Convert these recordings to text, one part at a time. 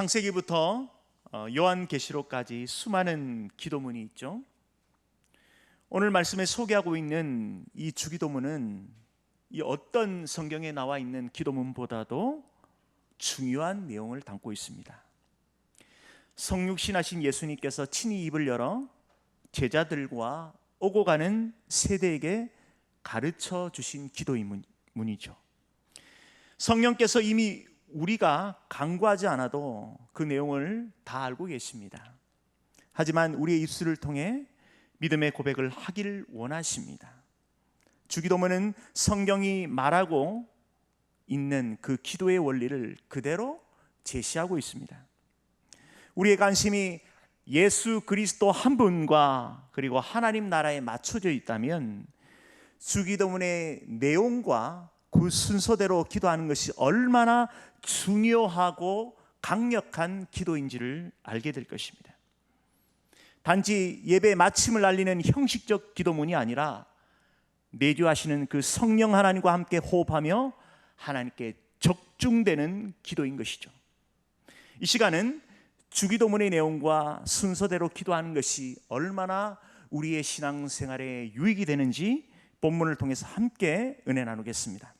창세기부터 어, 요한계시록까지 수많은 기도문이 있죠. 오늘 말씀에 소개하고 있는 이 주기도문은 이 어떤 성경에 나와 있는 기도문보다도 중요한 내용을 담고 있습니다. 성육신하신 예수님께서 친히 입을 열어 제자들과 오고 가는 세대에게 가르쳐 주신 기도문이죠. 성령께서 이미 우리가 강구하지 않아도 그 내용을 다 알고 계십니다. 하지만 우리의 입술을 통해 믿음의 고백을 하기를 원하십니다. 주기도문은 성경이 말하고 있는 그 기도의 원리를 그대로 제시하고 있습니다. 우리의 관심이 예수 그리스도 한 분과 그리고 하나님 나라에 맞춰져 있다면 주기도문의 내용과 그 순서대로 기도하는 것이 얼마나 중요하고 강력한 기도인지를 알게 될 것입니다. 단지 예배 마침을 알리는 형식적 기도문이 아니라 내주하시는 그 성령 하나님과 함께 호흡하며 하나님께 적중되는 기도인 것이죠. 이 시간은 주기도문의 내용과 순서대로 기도하는 것이 얼마나 우리의 신앙생활에 유익이 되는지 본문을 통해서 함께 은혜 나누겠습니다.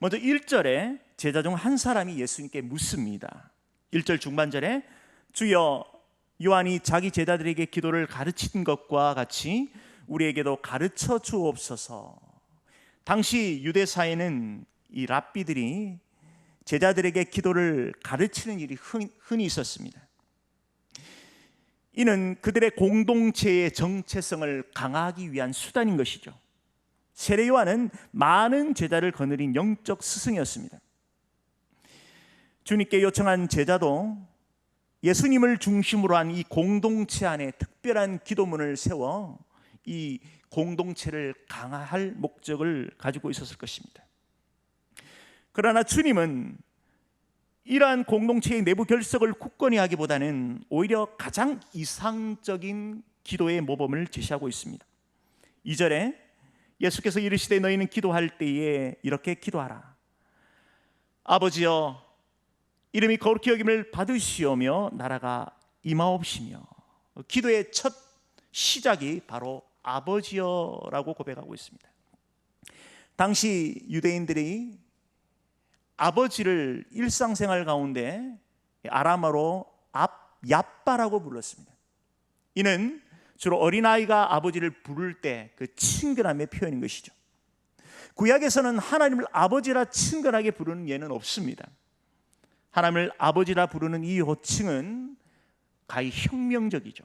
먼저 1절에 제자 중 한 사람이 예수님께 묻습니다. 1절 중반절에 주여 요한이 자기 제자들에게 기도를 가르친 것과 같이 우리에게도 가르쳐 주옵소서. 당시 유대 사회는 이 랍비들이 제자들에게 기도를 가르치는 일이 흔히 있었습니다. 이는 그들의 공동체의 정체성을 강화하기 위한 수단인 것이죠. 세례 요한은 많은 제자를 거느린 영적 스승이었습니다. 주님께 요청한 제자도 예수님을 중심으로 한 이 공동체 안에 특별한 기도문을 세워 이 공동체를 강화할 목적을 가지고 있었을 것입니다. 그러나 주님은 이러한 공동체의 내부 결석을 굳건히 하기보다는 오히려 가장 이상적인 기도의 모범을 제시하고 있습니다. 2절에 예수께서 이르시되 너희는 기도할 때에 이렇게 기도하라. 아버지여 이름이 거룩히 여김을 받으시오며 나라가 임하옵시며 기도의 첫 시작이 바로 아버지여라고 고백하고 있습니다. 당시 유대인들이 아버지를 일상생활 가운데 아람어로 앞 야빠라고 불렀습니다. 이는 주로 어린아이가 아버지를 부를 때 그 친근함의 표현인 것이죠. 구약에서는 하나님을 아버지라 친근하게 부르는 예는 없습니다. 하나님을 아버지라 부르는 이 호칭은 가히 혁명적이죠.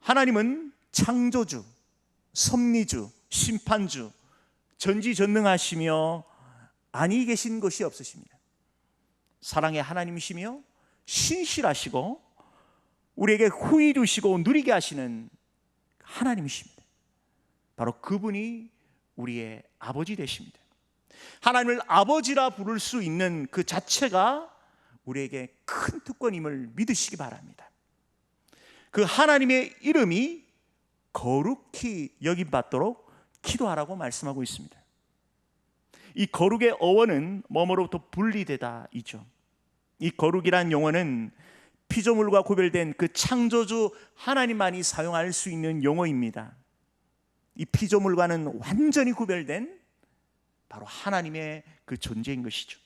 하나님은 창조주, 섭리주, 심판주, 전지전능하시며 아니 계신 것이 없으십니다. 사랑의 하나님이시며 신실하시고 우리에게 후히 주시고 누리게 하시는 하나님이십니다. 바로 그분이 우리의 아버지 되십니다. 하나님을 아버지라 부를 수 있는 그 자체가 우리에게 큰 특권임을 믿으시기 바랍니다. 그 하나님의 이름이 거룩히 여김 받도록 기도하라고 말씀하고 있습니다. 이 거룩의 어원은 뭐뭐로부터 분리되다이죠. 이 거룩이란 용어는 피조물과 구별된 그 창조주 하나님만이 사용할 수 있는 용어입니다. 이 피조물과는 완전히 구별된 바로 하나님의 그 존재인 것이죠.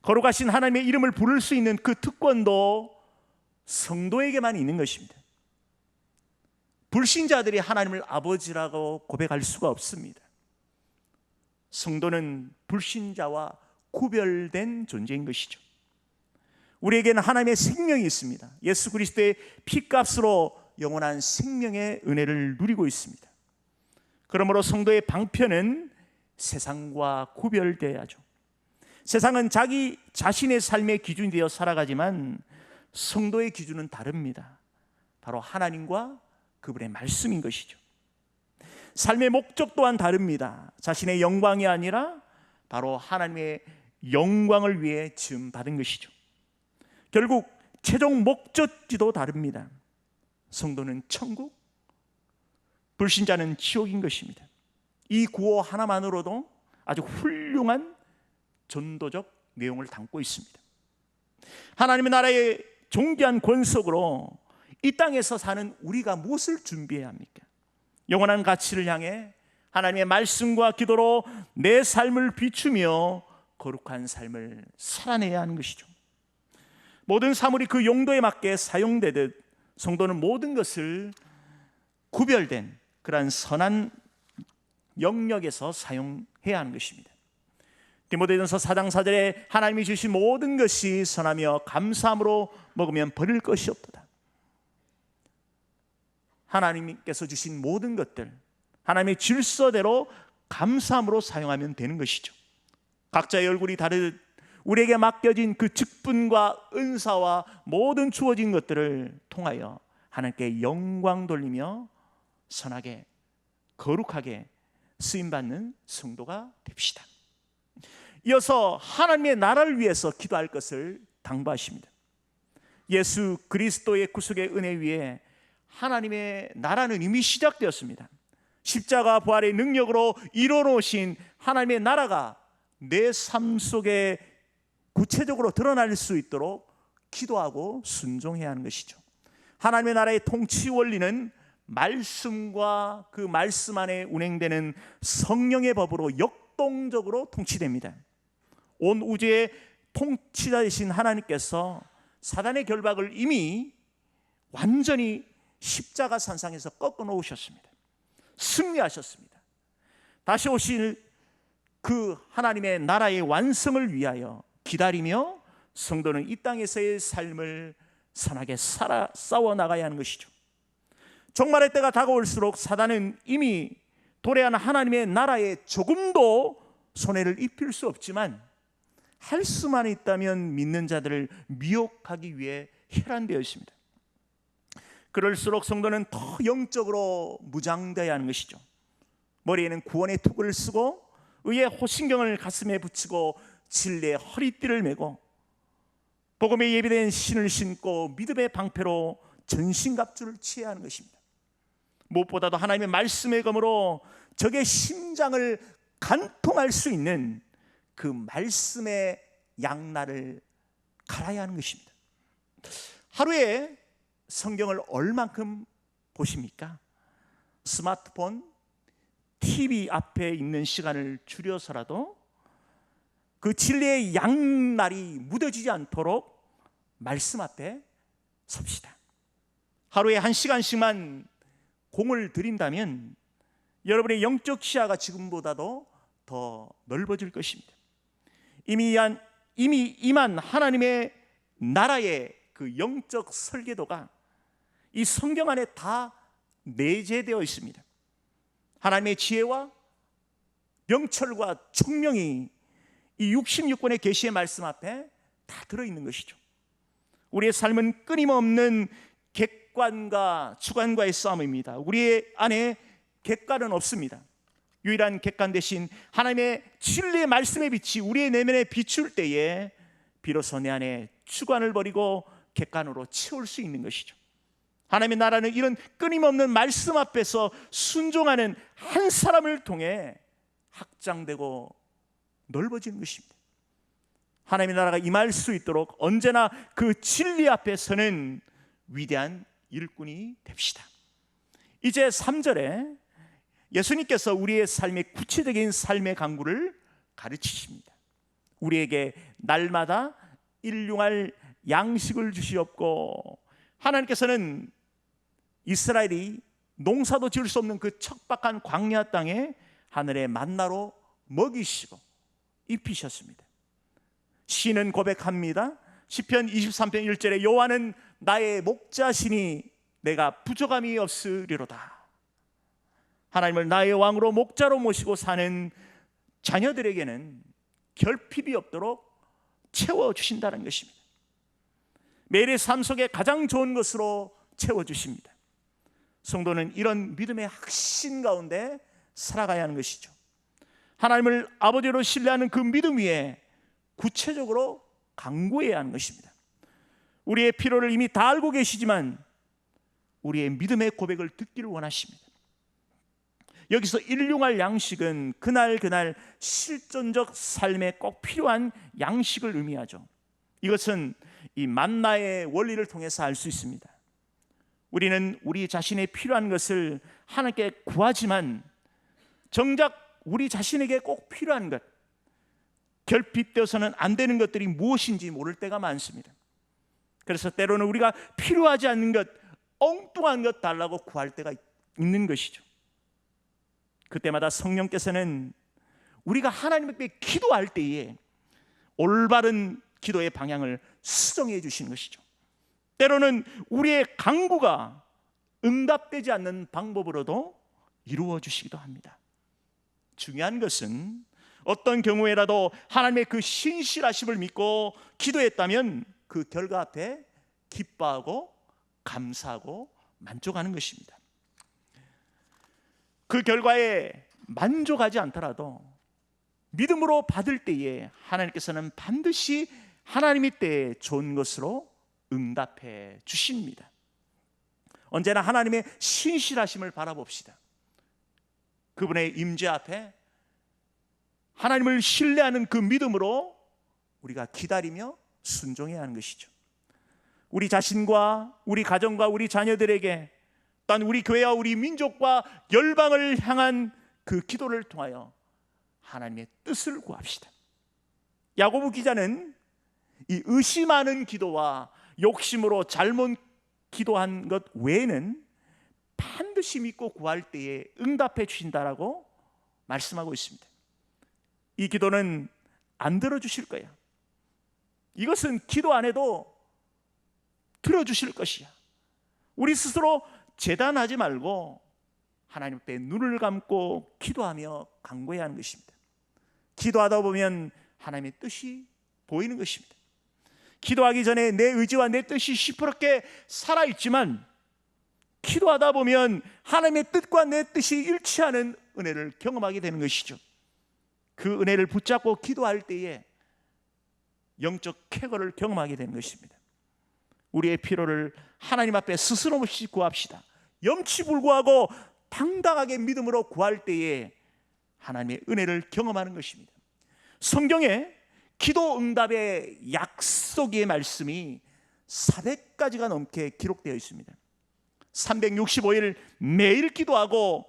거룩하신 하나님의 이름을 부를 수 있는 그 특권도 성도에게만 있는 것입니다. 불신자들이 하나님을 아버지라고 고백할 수가 없습니다. 성도는 불신자와 구별된 존재인 것이죠. 우리에게는 하나님의 생명이 있습니다. 예수 그리스도의 피값으로 영원한 생명의 은혜를 누리고 있습니다. 그러므로 성도의 방편은 세상과 구별되어야죠. 세상은 자기 자신의 삶의 기준이 되어 살아가지만 성도의 기준은 다릅니다. 바로 하나님과 그분의 말씀인 것이죠. 삶의 목적 또한 다릅니다. 자신의 영광이 아니라 바로 하나님의 영광을 위해 지음 받은 것이죠. 결국 최종 목적지도 다릅니다. 성도는 천국, 불신자는 지옥인 것입니다. 이 구호 하나만으로도 아주 훌륭한 전도적 내용을 담고 있습니다. 하나님의 나라의 존귀한 권속으로 이 땅에서 사는 우리가 무엇을 준비해야 합니까? 영원한 가치를 향해 하나님의 말씀과 기도로 내 삶을 비추며 거룩한 삶을 살아내야 하는 것이죠. 모든 사물이 그 용도에 맞게 사용되듯 성도는 모든 것을 구별된 그러한 선한 영역에서 사용해야 하는 것입니다. 디모데전서 4장 4절에 하나님이 주신 모든 것이 선하며 감사함으로 먹으면 버릴 것이 없도다. 하나님께서 주신 모든 것들 하나님의 질서대로 감사함으로 사용하면 되는 것이죠. 각자의 얼굴이 다르듯 우리에게 맡겨진 그 직분과 은사와 모든 주어진 것들을 통하여 하나님께 영광 돌리며 선하게 거룩하게 쓰임 받는 성도가 됩시다. 이어서 하나님의 나라를 위해서 기도할 것을 당부하십니다. 예수 그리스도의 구속의 은혜 위에 하나님의 나라는 이미 시작되었습니다. 십자가 부활의 능력으로 이뤄놓으신 하나님의 나라가 내 삶 속에 구체적으로 드러날 수 있도록 기도하고 순종해야 하는 것이죠. 하나님의 나라의 통치 원리는 말씀과 그 말씀 안에 운행되는 성령의 법으로 역동적으로 통치됩니다. 온 우주의 통치자이신 하나님께서 사단의 결박을 이미 완전히 십자가 산상에서 꺾어 놓으셨습니다. 승리하셨습니다. 다시 오실 그 하나님의 나라의 완성을 위하여 기다리며 성도는 이 땅에서의 삶을 선하게 살아 싸워 나가야 하는 것이죠. 종말의 때가 다가올수록 사단은 이미 도래한 하나님의 나라에 조금도 손해를 입힐 수 없지만 할 수만 있다면 믿는 자들을 미혹하기 위해 혈안되어 있습니다. 그럴수록 성도는 더 영적으로 무장되어야 하는 것이죠. 머리에는 구원의 투구를 쓰고 의의 호신경을 가슴에 붙이고 진리의 허리띠를 메고 복음에 예비된 신을 신고 믿음의 방패로 전신갑주를 취해야 하는 것입니다. 무엇보다도 하나님의 말씀의 검으로 적의 심장을 간통할 수 있는 그 말씀의 양날을 갈아야 하는 것입니다. 하루에 성경을 얼만큼 보십니까? 스마트폰, TV 앞에 있는 시간을 줄여서라도 그 진리의 양날이 묻어지지 않도록 말씀 앞에 섭시다. 하루에 한 시간씩만 공을 들인다면 여러분의 영적 시야가 지금보다도 더 넓어질 것입니다. 이미 한 이미 임한 하나님의 나라의 그 영적 설계도가 이 성경 안에 다 내재되어 있습니다. 하나님의 지혜와 명철과 총명이 이 66권의 계시의 말씀 앞에 다 들어 있는 것이죠. 우리의 삶은 끊임없는 객 관과 주관과의 싸움입니다. 우리의 안에 객관은 없습니다. 유일한 객관 대신 하나님의 진리의 말씀의 빛이 우리의 내면에 비출 때에 비로소 내 안에 주관을 버리고 객관으로 채울 수 있는 것이죠. 하나님의 나라는 이런 끊임없는 말씀 앞에서 순종하는 한 사람을 통해 확장되고 넓어지는 것입니다. 하나님의 나라가 임할 수 있도록 언제나 그 진리 앞에서는 위대한 일꾼이 됩시다. 이제 3절에 예수님께서 우리의 삶의 구체적인 삶의 강구를 가르치십니다. 우리에게 날마다 일용할 양식을 주시옵고 하나님께서는 이스라엘이 농사도 지을 수 없는 그 척박한 광야 땅에 하늘의 만나로 먹이시고 입히셨습니다. 시는 고백합니다. 시편 23편 1절에 여호와는 나의 목자시니 내가 부족함이 없으리로다. 하나님을 나의 왕으로 목자로 모시고 사는 자녀들에게는 결핍이 없도록 채워 주신다는 것입니다. 매일의 삶 속에 가장 좋은 것으로 채워 주십니다. 성도는 이런 믿음의 확신 가운데 살아가야 하는 것이죠. 하나님을 아버지로 신뢰하는 그 믿음 위에 구체적으로 강구해야 하는 것입니다. 우리의 필요를 이미 다 알고 계시지만 우리의 믿음의 고백을 듣기를 원하십니다. 여기서 일용할 양식은 그날 그날 실존적 삶에 꼭 필요한 양식을 의미하죠. 이것은 이 만나의 원리를 통해서 알 수 있습니다. 우리는 우리 자신의 필요한 것을 하나님께 구하지만 정작 우리 자신에게 꼭 필요한 것, 결핍되어서는 안 되는 것들이 무엇인지 모를 때가 많습니다. 그래서 때로는 우리가 필요하지 않는 것, 엉뚱한 것 달라고 구할 때가 있는 것이죠. 그때마다 성령께서는 우리가 하나님 앞에 기도할 때에 올바른 기도의 방향을 수정해 주시는 것이죠. 때로는 우리의 강구가 응답되지 않는 방법으로도 이루어 주시기도 합니다. 중요한 것은 어떤 경우에라도 하나님의 그 신실하심을 믿고 기도했다면 그 결과 앞에 기뻐하고 감사하고 만족하는 것입니다. 그 결과에 만족하지 않더라도 믿음으로 받을 때에 하나님께서는 반드시 하나님의 때에 좋은 것으로 응답해 주십니다. 언제나 하나님의 신실하심을 바라봅시다. 그분의 임재 앞에 하나님을 신뢰하는 그 믿음으로 우리가 기다리며 순종해야 하는 것이죠. 우리 자신과 우리 가정과 우리 자녀들에게 또한 우리 교회와 우리 민족과 열방을 향한 그 기도를 통하여 하나님의 뜻을 구합시다. 야고보 기자는 이 의심하는 기도와 욕심으로 잘못 기도한 것 외에는 반드시 믿고 구할 때에 응답해 주신다라고 말씀하고 있습니다. 이 기도는 안 들어 주실 거야. 이것은 기도 안 해도 들어 주실 것이야. 우리 스스로 재단하지 말고 하나님 앞에 눈을 감고 기도하며 간구해야 하는 것입니다. 기도하다 보면 하나님의 뜻이 보이는 것입니다. 기도하기 전에 내 의지와 내 뜻이 시퍼렇게 살아있지만 기도하다 보면 하나님의 뜻과 내 뜻이 일치하는 은혜를 경험하게 되는 것이죠. 그 은혜를 붙잡고 기도할 때에 영적 쾌거를 경험하게 되는 것입니다. 우리의 필요를 하나님 앞에 스스럼 없이 구합시다. 염치불구하고 당당하게 믿음으로 구할 때에 하나님의 은혜를 경험하는 것입니다. 성경에 기도 응답의 약속의 말씀이 400가지가 넘게 기록되어 있습니다. 365일 매일 기도하고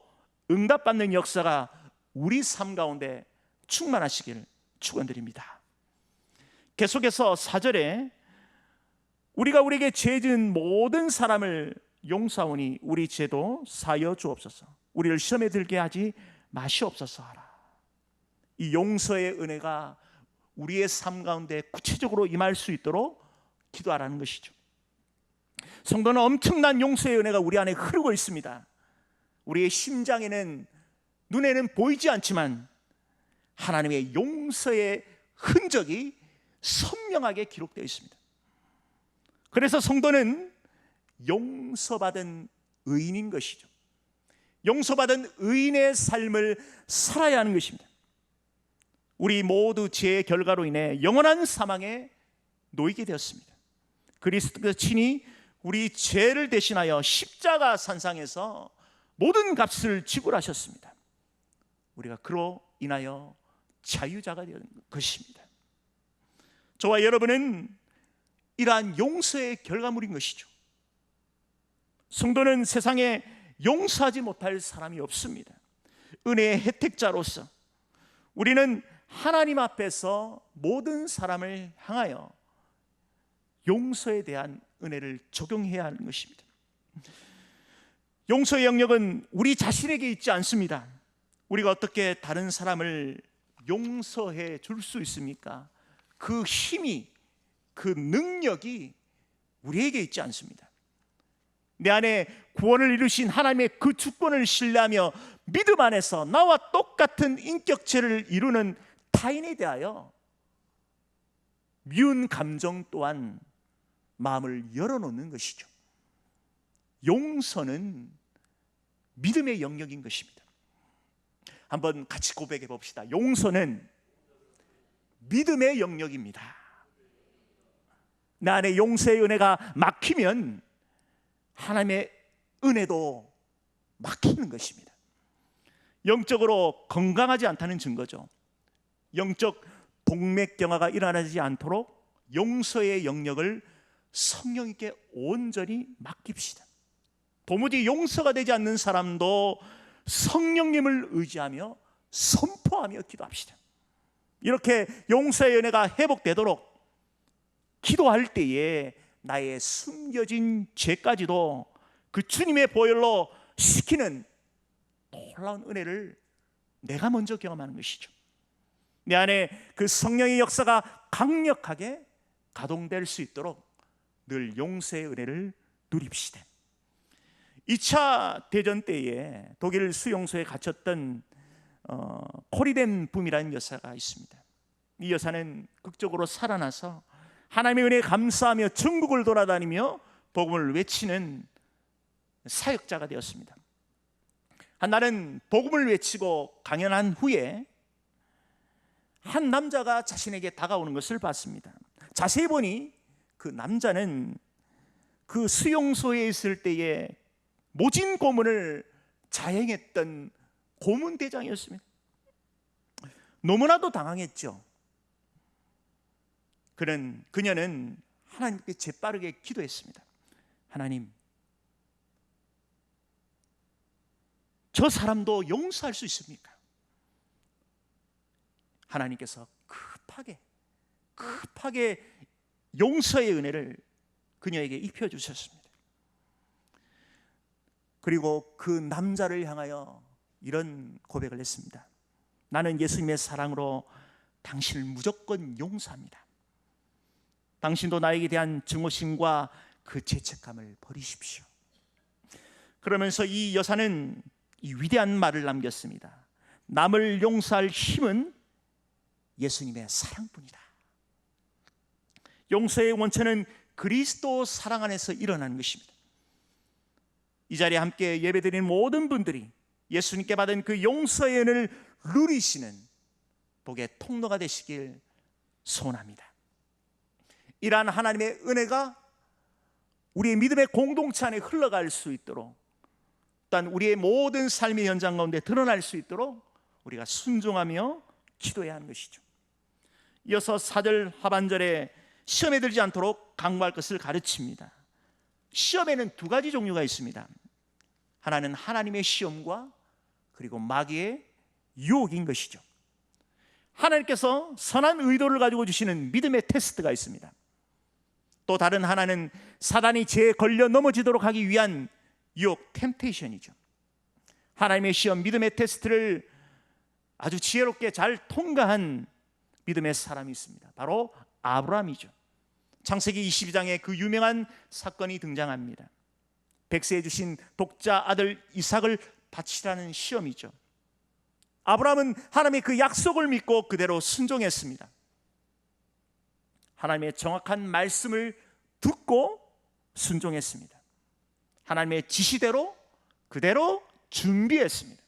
응답받는 역사가 우리 삶 가운데 충만하시길 축원드립니다. 계속해서 4절에 우리가 우리에게 죄 지은 모든 사람을 용사오니 우리 죄도 사여 주옵소서. 우리를 시험에 들게 하지 마시옵소서 하라. 이 용서의 은혜가 우리의 삶 가운데 구체적으로 임할 수 있도록 기도하라는 것이죠. 성도는 엄청난 용서의 은혜가 우리 안에 흐르고 있습니다. 우리의 심장에는 눈에는 보이지 않지만 하나님의 용서의 흔적이 선명하게 기록되어 있습니다. 그래서 성도는 용서받은 의인인 것이죠. 용서받은 의인의 삶을 살아야 하는 것입니다. 우리 모두 죄의 결과로 인해 영원한 사망에 놓이게 되었습니다. 그리스도께서 친히 우리 죄를 대신하여 십자가 산상에서 모든 값을 지불하셨습니다. 우리가 그로 인하여 자유자가 된 것입니다. 저와 여러분은 이러한 용서의 결과물인 것이죠. 성도는 세상에 용서하지 못할 사람이 없습니다. 은혜의 혜택자로서 우리는 하나님 앞에서 모든 사람을 향하여 용서에 대한 은혜를 적용해야 하는 것입니다. 용서의 영역은 우리 자신에게 있지 않습니다. 우리가 어떻게 다른 사람을 용서해 줄 수 있습니까? 그 힘이 그 능력이 우리에게 있지 않습니다. 내 안에 구원을 이루신 하나님의 그 주권을 신뢰하며 믿음 안에서 나와 똑같은 인격체를 이루는 타인에 대하여 미운 감정 또한 마음을 열어놓는 것이죠. 용서는 믿음의 영역인 것입니다. 한번 같이 고백해 봅시다. 용서는 믿음의 영역입니다. 내 안에 용서의 은혜가 막히면 하나님의 은혜도 막히는 것입니다. 영적으로 건강하지 않다는 증거죠. 영적 동맥경화가 일어나지 않도록 용서의 영역을 성령님께 온전히 맡깁시다. 도무지 용서가 되지 않는 사람도 성령님을 의지하며 선포하며 기도합시다. 이렇게 용서의 은혜가 회복되도록 기도할 때에 나의 숨겨진 죄까지도 그 주님의 보혈로 시키는 놀라운 은혜를 내가 먼저 경험하는 것이죠. 내 안에 그 성령의 역사가 강력하게 가동될 수 있도록 늘 용서의 은혜를 누립시다. 2차 대전 때에 독일 수용소에 갇혔던 어, 코리덴 붐이라는 여사가 있습니다. 이 여사는 극적으로 살아나서 하나님의 은혜에 감사하며 전국을 돌아다니며 복음을 외치는 사역자가 되었습니다. 한날은 복음을 외치고 강연한 후에 한 남자가 자신에게 다가오는 것을 봤습니다. 자세히 보니 그 남자는 그 수용소에 있을 때에 모진 고문을 자행했던 고문 대장이었습니다. 너무나도 당황했죠. 그는 그녀는 하나님께 재빠르게 기도했습니다. 하나님, 저 사람도 용서할 수 있습니까? 하나님께서 급하게 급하게 용서의 은혜를 그녀에게 입혀 주셨습니다. 그리고 그 남자를 향하여 이런 고백을 했습니다. 나는 예수님의 사랑으로 당신을 무조건 용서합니다. 당신도 나에게 대한 증오심과 그 죄책감을 버리십시오. 그러면서 이 여사는 이 위대한 말을 남겼습니다. 남을 용서할 힘은 예수님의 사랑뿐이다. 용서의 원천은 그리스도 사랑 안에서 일어나는 것입니다. 이 자리에 함께 예배드리는 모든 분들이 예수님께 받은 그 용서의 은을 누리시는 복의 통로가 되시길 소원합니다. 이러한 하나님의 은혜가 우리의 믿음의 공동체 안에 흘러갈 수 있도록 또한 우리의 모든 삶의 현장 가운데 드러날 수 있도록 우리가 순종하며 기도해야 하는 것이죠. 이어서 4절 하반절에 시험에 들지 않도록 강구할 것을 가르칩니다. 시험에는 두 가지 종류가 있습니다. 하나는 하나님의 시험과 그리고 마귀의 유혹인 것이죠. 하나님께서 선한 의도를 가지고 주시는 믿음의 테스트가 있습니다. 또 다른 하나는 사단이 죄에 걸려 넘어지도록 하기 위한 유혹 템테이션이죠. 하나님의 시험 믿음의 테스트를 아주 지혜롭게 잘 통과한 믿음의 사람이 있습니다. 바로 아브라함이죠. 창세기 22장에 그 유명한 사건이 등장합니다. 백세해 주신 독자 아들 이삭을 바치라는 시험이죠. 아브라함은 하나님의 그 약속을 믿고 그대로 순종했습니다. 하나님의 정확한 말씀을 듣고 순종했습니다. 하나님의 지시대로 그대로 준비했습니다.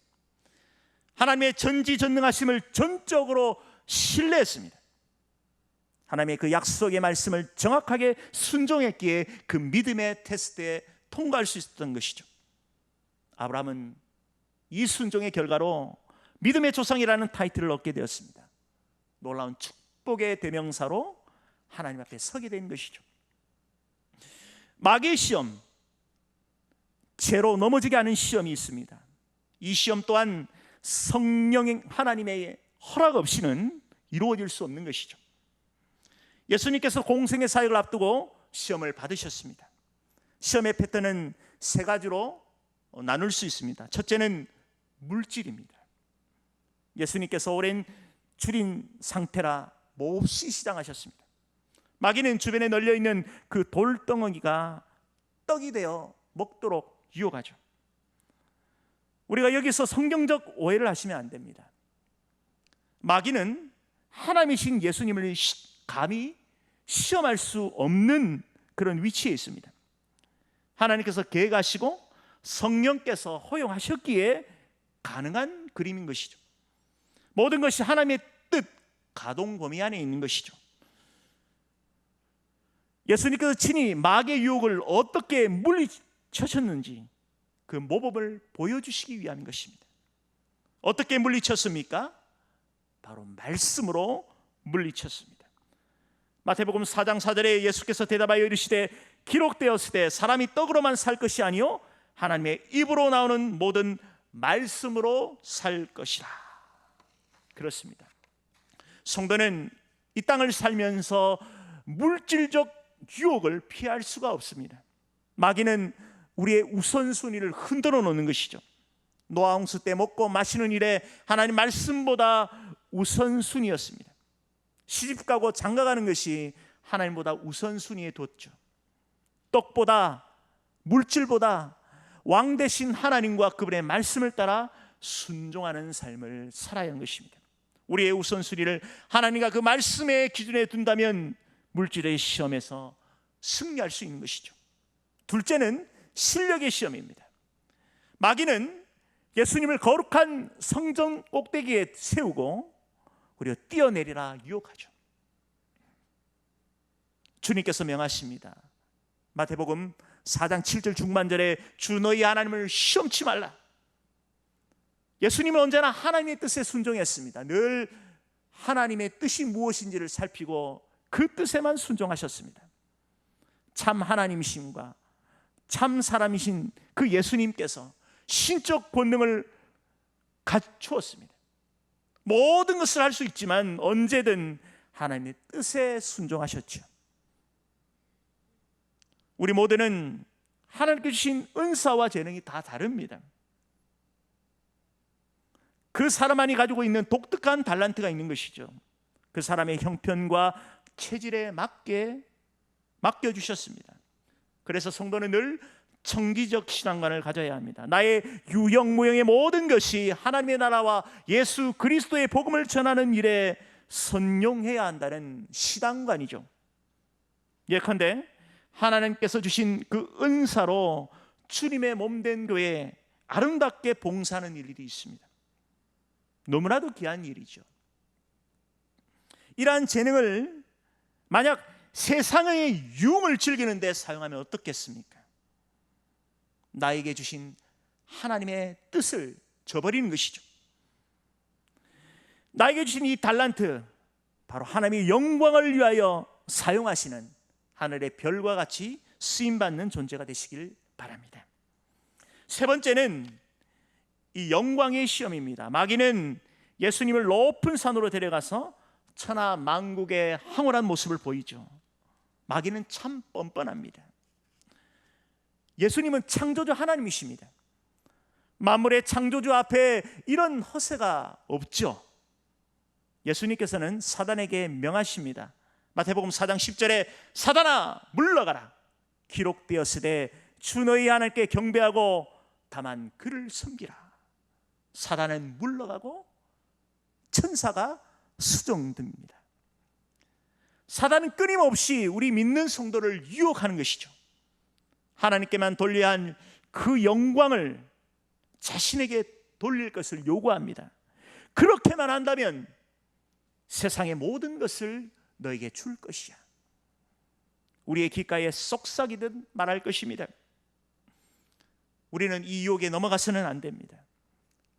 하나님의 전지전능하심을 전적으로 신뢰했습니다. 하나님의 그 약속의 말씀을 정확하게 순종했기에 그 믿음의 테스트에 통과할 수 있었던 것이죠. 아브라함은 이 순종의 결과로 믿음의 조상이라는 타이틀을 얻게 되었습니다. 놀라운 축복의 대명사로 하나님 앞에 서게 된 것이죠. 마귀의 시험, 죄로 넘어지게 하는 시험이 있습니다. 이 시험 또한 성령 하나님의 허락 없이는 이루어질 수 없는 것이죠. 예수님께서 공생의 사역을 앞두고 시험을 받으셨습니다. 시험의 패턴은 세 가지로 나눌 수 있습니다. 첫째는 물질입니다. 예수님께서 오랜 줄인 상태라 몹시 시장하셨습니다. 마귀는 주변에 널려 있는 그 돌덩어리가 떡이 되어 먹도록 유혹하죠. 우리가 여기서 성경적 오해를 하시면 안 됩니다. 마귀는 하나님이신 예수님을 감히 시험할 수 없는 그런 위치에 있습니다. 하나님께서 계획하시고 성령께서 허용하셨기에 가능한 그림인 것이죠. 모든 것이 하나님의 뜻, 가동 범위 안에 있는 것이죠. 예수님께서 친히 마귀의 유혹을 어떻게 물리쳐셨는지 그 모범을 보여주시기 위한 것입니다. 어떻게 물리쳤습니까? 바로 말씀으로 물리쳤습니다. 마태복음 4장 4절에 예수께서 대답하여 이르시되 기록되었을 때 사람이 떡으로만 살 것이 아니요 하나님의 입으로 나오는 모든 말씀으로 살 것이라. 그렇습니다. 성도는 이 땅을 살면서 물질적 유혹을 피할 수가 없습니다. 마귀는 우리의 우선순위를 흔들어 놓는 것이죠. 노아홍수 때 먹고 마시는 일에 하나님 말씀보다 우선순위였습니다. 시집가고 장가가는 것이 하나님보다 우선순위에 뒀죠. 떡보다 물질보다 왕 대신 하나님과 그분의 말씀을 따라 순종하는 삶을 살아야 하는 것입니다. 우리의 우선순위를 하나님과 그 말씀의 기준에 둔다면 물질의 시험에서 승리할 수 있는 것이죠. 둘째는 실력의 시험입니다. 마귀는 예수님을 거룩한 성전 꼭대기에 세우고 우리가 뛰어내리라 유혹하죠. 주님께서 명하십니다. 마태복음 4장 7절 중반절에 주 너희 하나님을 시험치 말라. 예수님은 언제나 하나님의 뜻에 순종했습니다. 늘 하나님의 뜻이 무엇인지를 살피고 그 뜻에만 순종하셨습니다. 참 하나님이심과 참 사람이신 그 예수님께서 신적 권능을 갖추었습니다. 모든 것을 할 수 있지만 언제든 하나님의 뜻에 순종하셨죠. 우리 모두는 하나님께 주신 은사와 재능이 다 다릅니다. 그 사람 안이 가지고 있는 독특한 달란트가 있는 것이죠. 그 사람의 형편과 체질에 맞게 맡겨 주셨습니다. 그래서 성도는 늘 청기적 신앙관을 가져야 합니다. 나의 유형 무형의 모든 것이 하나님의 나라와 예수 그리스도의 복음을 전하는 일에 선용해야 한다는 시당관이죠. 예컨대 하나님께서 주신 그 은사로 주님의 몸된 교회 아름답게 봉사하는 일이 있습니다. 너무나도 귀한 일이죠. 이러한 재능을 만약 세상의 유흥을 즐기는 데 사용하면 어떻겠습니까? 나에게 주신 하나님의 뜻을 저버리는 것이죠. 나에게 주신 이 달란트, 바로 하나님의 영광을 위하여 사용하시는 하늘의 별과 같이 쓰임 받는 존재가 되시길 바랍니다. 세 번째는 이 영광의 시험입니다. 마귀는 예수님을 높은 산으로 데려가서 천하 만국의 황홀한 모습을 보이죠. 마귀는 참 뻔뻔합니다. 예수님은 창조주 하나님이십니다. 만물의 창조주 앞에 이런 허세가 없죠. 예수님께서는 사단에게 명하십니다. 마태복음 4장 10절에 사단아 물러가라. 기록되었으되 주 너희 하나님께 경배하고 다만 그를 섬기라. 사단은 물러가고 천사가 수정됩니다. 사단은 끊임없이 우리 믿는 성도를 유혹하는 것이죠. 하나님께만 돌려야 할그 영광을 자신에게 돌릴 것을 요구합니다. 그렇게만 한다면 세상의 모든 것을 너에게 줄 것이야. 우리의 귓가에 쏙삭이듯 말할 것입니다. 우리는 이 유혹에 넘어가서는 안 됩니다.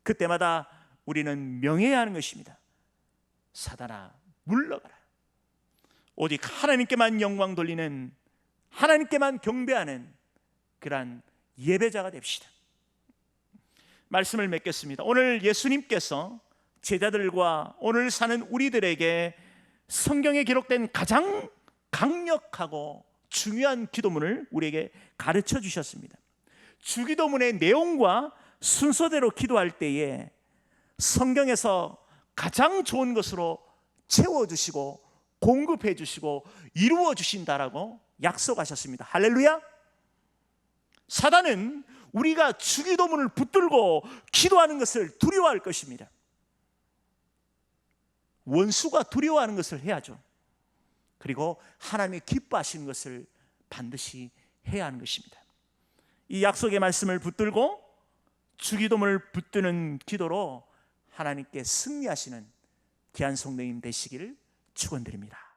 그때마다 우리는 명해야 하는 것입니다. 사단아, 물러가라. 오직 하나님께만 영광 돌리는 하나님께만 경배하는 그러한 예배자가 됩시다. 말씀을 맺겠습니다. 오늘 예수님께서 제자들과 오늘 사는 우리들에게 성경에 기록된 가장 강력하고 중요한 기도문을 우리에게 가르쳐 주셨습니다. 주기도문의 내용과 순서대로 기도할 때에 성경에서 가장 좋은 것으로 채워 주시고 공급해 주시고 이루어 주신다라고 약속하셨습니다. 할렐루야. 사단은 우리가 주기도문을 붙들고 기도하는 것을 두려워할 것입니다. 원수가 두려워하는 것을 해야죠. 그리고 하나님이 기뻐하시는 것을 반드시 해야 하는 것입니다. 이 약속의 말씀을 붙들고 주기도문을 붙드는 기도로 하나님께 승리하시는 성도님 되시기를 축원드립니다.